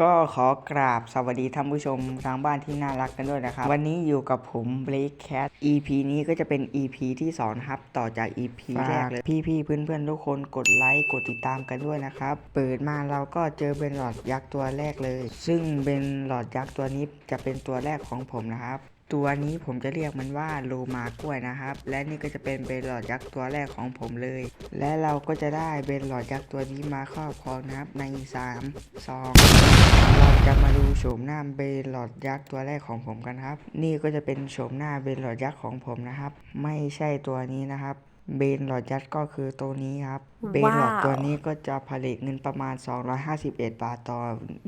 ก็ขอกราบสวัสดีท่านผู้ชมทางบ้านที่น่ารักกันด้วยนะครับ วันนี้อยู่กับผม Blake Cat EP นี้ก็จะเป็น EP ที่2นะครับ ต่อจาก EP แรกเลยพี่ๆเพื่อนๆทุกคนกดไลค์กดติดตามกันด้วยนะครับ เปิดมาเราก็เจอเบนหลอดยักษ์ตัวแรกเลย ซึ่งเบนหลอดยักษ์ตัวนี้จะเป็นตัวแรกของผมนะครับ ตัวนี้ผมจะเรียกมันว่าโลมากล้วยนะครับ และนี่ก็จะเป็นเบนหลอดยักษ์ตัวแรกของผมเลย และเราก็จะได้เบนหลอดยักษ์ตัวนี้มาครอบครองนะครับใน 3 2 เราจะมาดูโฉมหน้าเบนหลอดยักษ์ตัวแรกของผมกันครับ นี่ก็จะเป็นโฉมหน้าเบนหลอดยักษ์ของผมนะครับ ไม่ใช่ตัวนี้นะครับ เบนหลอดยักษ์ก็คือตัวนี้ครับ เบนหลอดตัวนี้ก็จะผลิตเงินประมาณ 251 บาทต่อ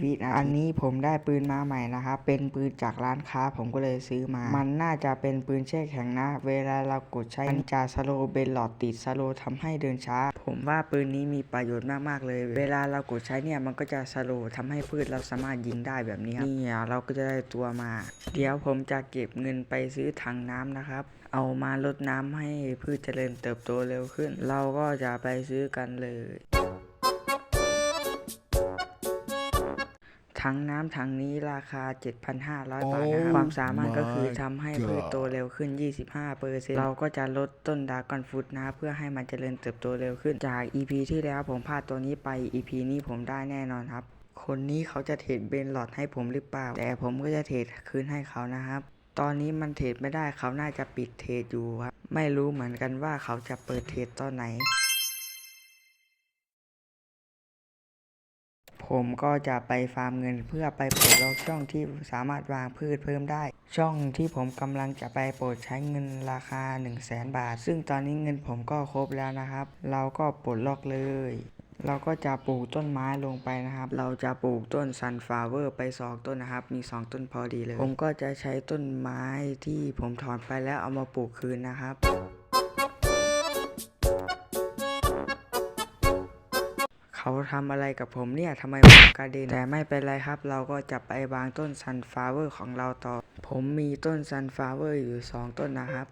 วินะอันนี้ผมได้ปืนมาใหม่นะครับ เป็นปืนจากร้านค้าผมก็เลยซื้อมา มันน่าจะเป็นปืนแช่แข็งนะ เวลาเรากดใช้มันจะสโลว์เบนหลอดติดสโลว์ทำให้เดินช้า ผมว่าปืนนี้มีประโยชน์มากๆเลย เวลาเรากดใช้เนี่ยมันก็จะสโลว์ทำให้พืชเราสามารถยิงได้แบบนี้ครับนี่อะเราก็จะได้ตัวมา เดี๋ยวผมจะเก็บเงินไปซื้อถังน้ำนะครับ เอามาลดน้ำให้พืชเจริญเติบโตเร็วขึ้น เราก็จะไปซื้อกันเลยถังน้ำถังนี้ราคา 7,500 บาทนะครับ Oh ความสามารถก็คือ my ทำให้พืชโตเร็วขึ้น 25เปอร์เซ็นเราก็จะลดต้นดากอนฟุตนะ เพื่อให้มันเจริญเติบโตเร็วขึ้น จาก EP ที่แล้วผมพลาดตัวนี้ไป EP นี้ผมได้แน่นอนครับ คนนี้เขาจะเทรดเบนหลอดให้ผมหรือเปล่า แต่ผมก็จะเทรดคืนให้เขานะครับ ตอนนี้มันเทรดไม่ได้เขาน่าจะปิดเทรดอยู่ครับ ไม่รู้เหมือนกันว่าเขาจะเปิดเทรดตอนไหน ผมก็จะไปฟาร์มเงินเพื่อไปปลดล็อกช่องที่สามารถวางพืชเพิ่มได้ ช่องที่ผมกำลังจะไปโปรดใช้เงินราคา 1 0 0 0 0แสนบาท ซึ่งตอนนี้เงินผมก็ครบแล้วนะครับ เราก็ปลดล็อกเลย เราก็จะปลูกต้นไม้ลงไปนะครับ เราจะปลูกต้นซันฟลาเวอร์ไปสองต้นนะครับ มี 2 ต้นพอดีเลย ผมก็จะใช้ต้นไม้ที่ผมถอนไปแล้วเอามาปลูกคืนนะครับ เขาทำอะไรกับผมเนี่ยทำไมผมกระเด็นแต่ไม่เป็นไรครับ เราก็จะไปวางต้นซันฟลาเวอร์ของเราต่อ ผมมีต้นซันฟลาเวอร์อยู่ 2 ต้นนะครับ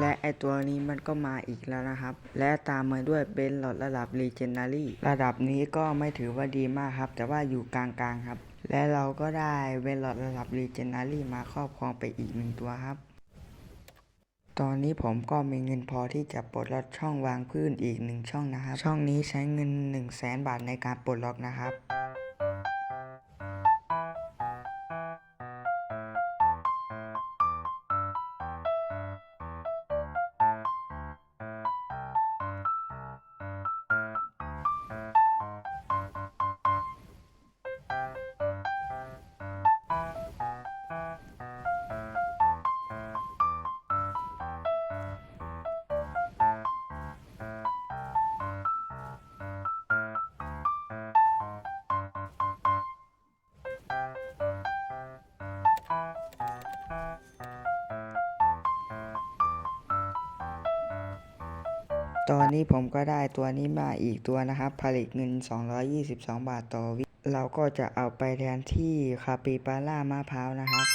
และไอตัวนี้มันก็มาอีกแล้วนะครับ และตามมาด้วยเป็นหลอดระดับ Legendary ระดับนี้ก็ไม่ถือว่าดีมากครับ แต่ว่าอยู่กลางๆครับ และเราก็ได้เวนหลอดระดับ Legendary มาครอบครองไปอีกหนึ่งตัวครับ ตอนนี้ผมก็มีเงินพอที่จะปลดล็อกช่องวางพื้นอีกหนึ่งช่องนะครับ ช่องนี้ใช้เงิน 1 0 0 0 0แสนบาทในการปลดล็อกนะครับ ตอนนี้ผมก็ได้ตัวนี้มาอีกตัวนะครับ ผลิตเงิน 222 บาทต่อวิ เราก็จะเอาไปแทนที่คาปิปาร่ามะพร้าวนะครับ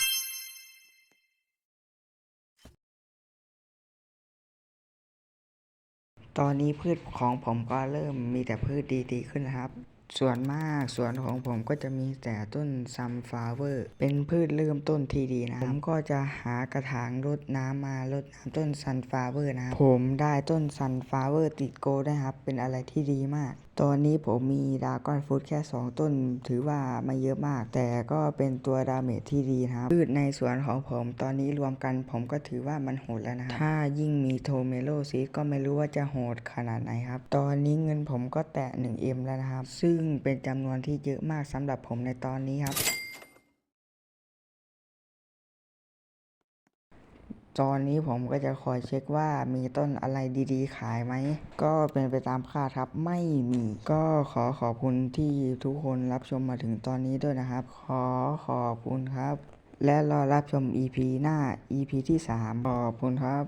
ตอนนี้พืชของผมก็เริ่มมีแต่พืชดีๆขึ้นนะครับ ส่วนมากสวนของผมก็จะมีแต่ต้นซัมฟลาเวอร์ เป็นพืชเริ่มต้นที่ดีนะผมก็จะหากระถางรดน้ำมารดน้ำต้นซันฟลาเวอร์นะผมได้ต้นซันฟลาเวอร์ติดโกลด์นะครับ เป็นอะไรที่ดีมาก ตอนนี้ผมมีดากอนฟรุตแค่ 2 ต้น ถือว่าไม่เยอะมาก แต่ก็เป็นตัวดาเมจที่ดีนะครับพืชในสวนของผมตอนนี้รวมกันผมก็ถือว่ามันโหดแล้วนะถ้ายิ่งมีโทเมโลซีก็ไม่รู้ว่าจะโหดขนาดไหนครับ ตอนนี้เงินผมก็แตะ 1M แล้วนะครับ ซึ่งซึ่งเป็นจำนวนที่เยอะมากสำหรับผมในตอนนี้ครับ ตอนนี้ผมก็จะคอยเช็คว่ามีต้นอะไรดีๆ ขายไหม ก็เป็นไปตามคาดครับไม่มี ก็ขอขอบคุณที่ทุกคนรับชมมาถึงตอนนี้ด้วยนะครับ ขอขอบคุณครับ และรอรับชม EP หน้า EP ที่ 3 ขอบคุณครับ